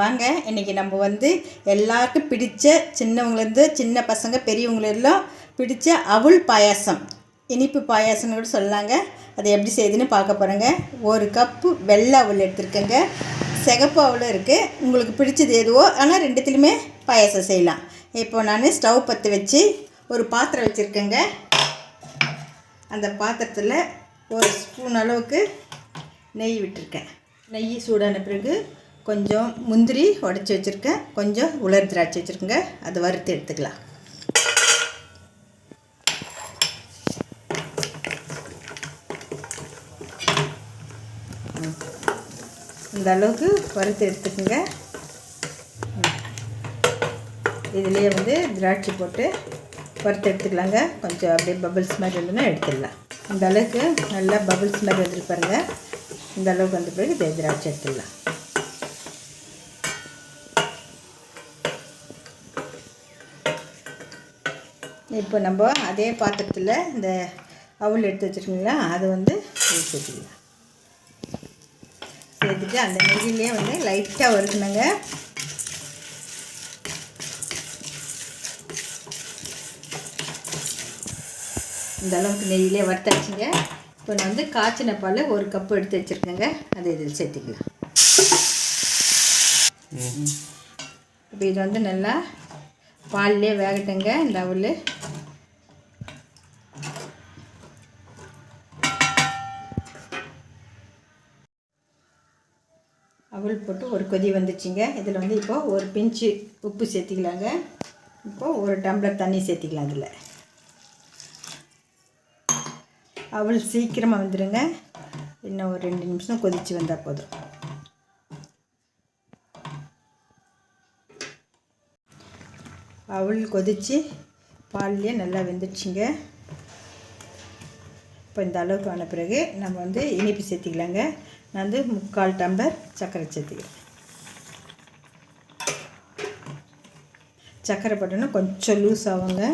வாங்க. இன்றைக்கி நம்ம வந்து எல்லாருக்கும் பிடித்த சின்னவங்கலேருந்து சின்ன பசங்க பெரியவங்களெல்லாம் பிடிச்ச அவுள் பாயாசம். இனிப்பு பாயாசம்னு கூட சொல்லாங்க. அதை எப்படி செய்யுதுன்னு பார்க்க போகிறேங்க ஒரு கப்பு வெள்ளை அவள் எடுத்துருக்கேங்க. சிகப்பு அவளும் இருக்குது உங்களுக்கு பிடிச்சது எதுவோ ஆனால் ரெண்டுத்துலையுமே பாயாசம் செய்யலாம். இப்போ நான் ஸ்டவ் பற்ற வச்சு ஒரு பாத்திரம் வச்சுருக்கேங்க. அந்த பாத்திரத்தில் ஒரு ஸ்பூன் அளவுக்கு நெய் விட்டுருக்கேன். நெய் சூடான பிறகு கொஞ்சம் முந்திரி உடச்சி வச்சுருக்கேன். கொஞ்சம் உலர் திராட்சை வச்சுருக்கேங்க. அதை வறுத்து எடுத்துக்கலாம். இந்த அளவுக்கு வறுத்து எடுத்துக்கோங்க. இதுலேயே வந்து திராட்சை போட்டு வறுத்து எடுத்துக்கலாங்க. கொஞ்சம் அப்படியே பபிள்ஸ் மாதிரி இருந்ததுன்னா எடுத்துடலாம் இந்த அளவுக்கு நல்லா பபிள்ஸ் மாதிரி வந்துட்டு இந்த அளவுக்கு வந்த பிறகு இதை திராட்சை எடுத்துடலாம் இப்போ நம்ம அதே பாத்திரத்தில் இந்த அவுள் எடுத்து வச்சுருக்கீங்களா? அது வந்து சேர்த்துக்கலாம். சேர்த்துட்டு அந்த நெய்யிலே வந்து லைட்டாக வறுக்கணுங்க. இந்த அளவுக்கு நெய்யிலே வறுத்தாச்சுங்க. இப்போ நான் வந்து காய்ச்சின பால் ஒரு கப்பு எடுத்து வச்சுருக்கேங்க. அதை இதில் சேர்த்துக்கலாம். இப்போ இது வந்து நல்லா பால்லே வேகட்டுங்க இந்த அவல். அவல் போட்டு ஒரு கொதி வந்துச்சுங்க. இதில் வந்து இப்போ ஒரு பிஞ்சு உப்பு சேர்த்திக்கலாங்க. இப்போது ஒரு டம்ளர் தண்ணி சேர்த்திக்கலாம் அதில் அவள் சீக்கிரமாக வந்துடுங்க இன்னும் ஒரு ரெண்டு நிமிஷம் கொதித்து வந்தால் போதும். அவள் கொதித்து பால்லையே நல்லா வெந்துடுச்சுங்க இப்போ இந்த அளவுக்கு ஆன பிறகு நம்ம வந்து இனிப்பு சேர்த்திக்கலாங்க. நான் வந்து முக்கால் டம்பர் சர்க்கரை சேர்த்துக்கிறேன் சர்க்கரை போட்டோன்னா கொஞ்சம் லூஸ் ஆகுங்க.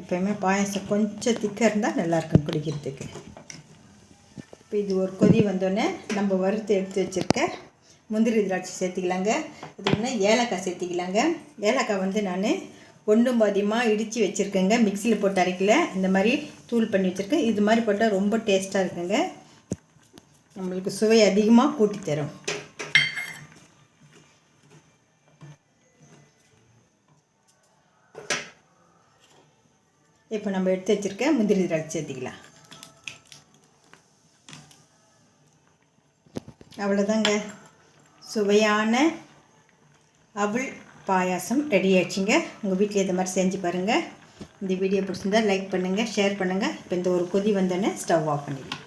எப்போயுமே பாயசம் கொஞ்சம் திக்காக இருந்தால் நல்லாயிருக்கும் குடிக்கிறதுக்கு. இப்போ இது ஒரு கொதி வந்தோடனே நம்ம வறுத்து எடுத்து வச்சுருக்க முந்திரி திராட்சை சேர்த்திக்கலாங்க. இதுக்குன்னா ஏலக்காய் சேர்த்திக்கலாங்க. ஏலக்காய் வந்து நான் ஒன்றும் பாதியமாக இடித்து வச்சுருக்கேங்க. மிக்சியில் போட்டு அரைக்கல. இந்த மாதிரி தூள் பண்ணி வச்சுருக்கேன். இது மாதிரி போட்டால் ரொம்ப டேஸ்ட்டாக இருக்குங்க. நம்மளுக்கு சுவை அதிகமாக கூட்டி தரும். இப்போ நம்ம எடுத்து வச்சுருக்க முந்திரி திராட்சை சேர்த்திக்கலாம். அவ்வளோதாங்க சுவையான அவள் பாயாசம் ரெடி ஆயிடுச்சுங்க. உங்கள் வீட்டில் இதை மாதிரி செஞ்சு பாருங்கள் இந்த வீடியோ பிடிச்சிருந்தால் லைக் பண்ணுங்கள் ஷேர் பண்ணுங்கள் இப்போ இந்த ஒரு கொதி வந்தோடனே ஸ்டவ் ஆஃப் பண்ணிடுங்க.